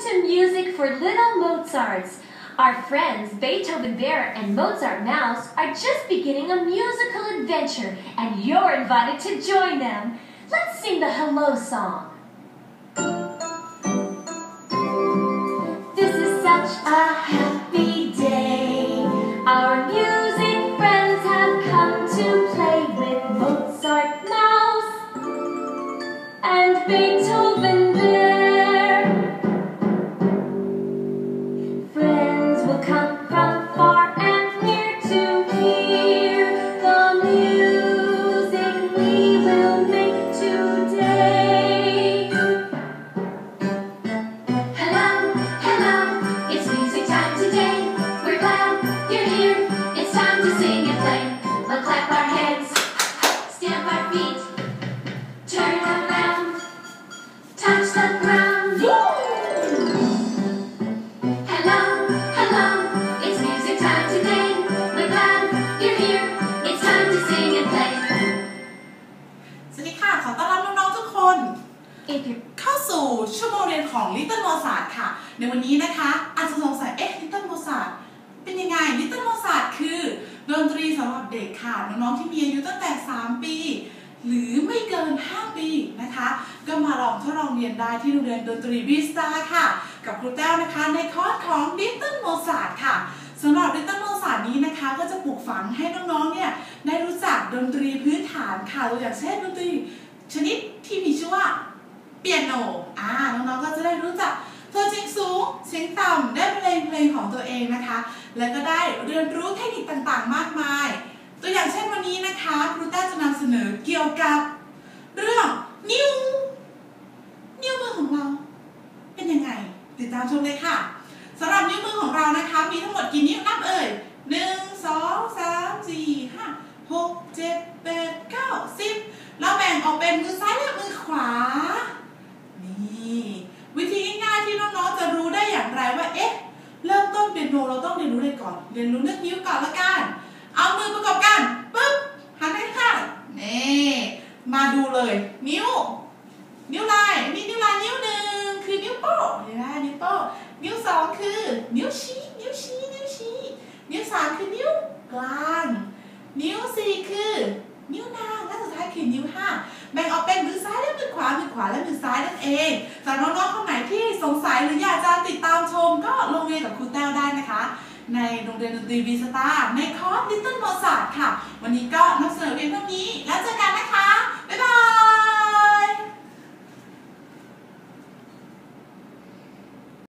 to Music for Little Mozarts. Our friends Beethoven Bear and Mozart Mouse are just beginning a musical adventure, and you're invited to join them. Let's sing the hello song. This is such a happy day. Our music friends have come to play with Mozart Mouse and Beethoven it's music time today. We're glad you're here. It's time to sing and play. สวัสดีค่ะ ขอต้อนรับน้องๆทุกคน If you're เข้าสู่ชั่วโมงเรียนของ Little Mozart ค่ะ ในวันนี้นะคะ อาจจะสงสัย เอ๊ะ Little Mozart เป็นยังไง Little Mozart คือดนตรีสำหรับเด็กค่ะ น้องๆที่มีอายุตั้งแต่ 3 ปี หรือไม่เกิน 5 ปีนะคะ ก็มาลองทดลองเรียนได้ที่โรงเรียนดนตรีบิสตาค่ะ กับครูแต้วนะคะในคอร์สของ Little Mozart ค่ะ สำหรับ Little Mozart นี้นะคะ ก็จะปลูกฝังให้น้องๆเนี่ยได้รู้จักดนตรีพื้นฐานค่ะตัวอย่างเช่นดนตรีชนิดที่มีชื่อว่าเปียโนอ่าน้องๆก็จะได้รู้จักตัวเสียงสูงเสียงต่ำได้เพลงเพลงของตัวเองนะคะ แล้วก็ได้เรียนรู้เทคนิคต่างๆ มากมาย ตัวอย่างเช่นวันนี้นะคะครูต้าจะนำเสนอเกี่ยวกับ เรื่องนิ้ว นิ้วมือของเรา เป็นยังไง ติดตามชมเลยค่ะสำหรับนิ้วมือของ มีทั้งหมดกี่นิ้วนับเอ่ยหนึ่งสองสามสี่ห้าหกเจ็ดแปดเก้าสิบเราแบ่งออกเป็นมือซ้ายและมือขวา นี่วิธีง่ายๆที่น้องๆจะรู้ได้อย่างไรว่าเอ๊ะเริ่มต้นเปียโนเราต้องเรียนรู้อะไรก่อน เรียนรู้เรื่องนิ้วก่อนละกัน เอามือประกอบกันปึ๊บหันไปข้างนี่มาดูเลย นิ้ว นิ้วลายมีนิ้วลายนิ้วหนึ่งคือนิ้วโป้งเห็นไหมนิ้วโป้งนิ้วสองคือ นิ้วชี้ นิ้วชี้ นิ้วสามคือนิ้วกลาง นิ้ว สี่คือ นิ้วนางและสุดท้ายคือนิ้วห้าแบ่งออกเป็นมือซ้ายและมือขวา มือขวาและมือซ้ายนั่นเองสำหรับน้องๆคนไหนที่สงสัยหรืออยากจะติดตามชมก็ลงเรียนกับครูแต้วได้นะคะ ในโรงเรียนดนตรีวีสตาร์ในคอร์ส Little Mozart ค่ะ วันนี้ก็นำเสนอเพียงเท่านี้แล้วเจอกันนะคะ